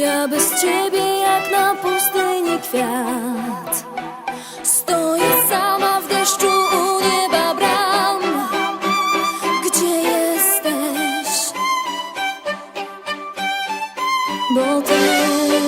Ja bez ciebie jak na pustyni kwiat Stoję sama w deszczu u nieba bram Gdzie jesteś? Bo ty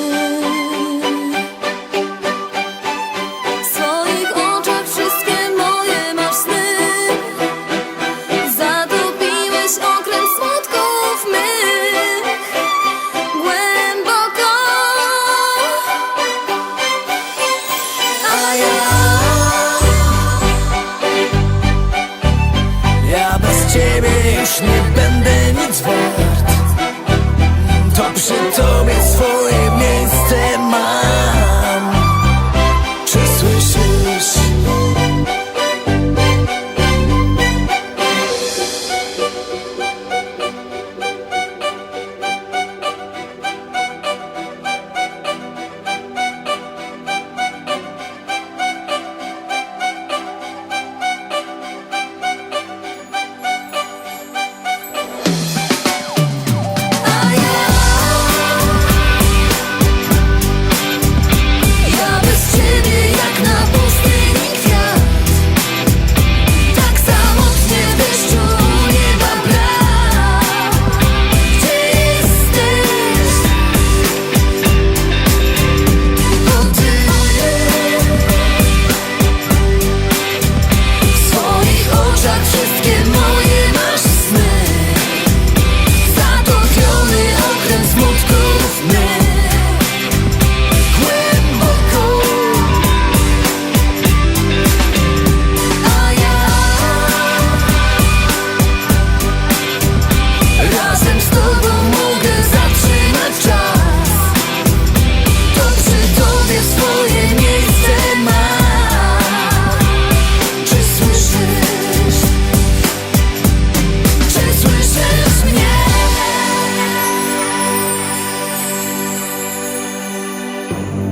Bye.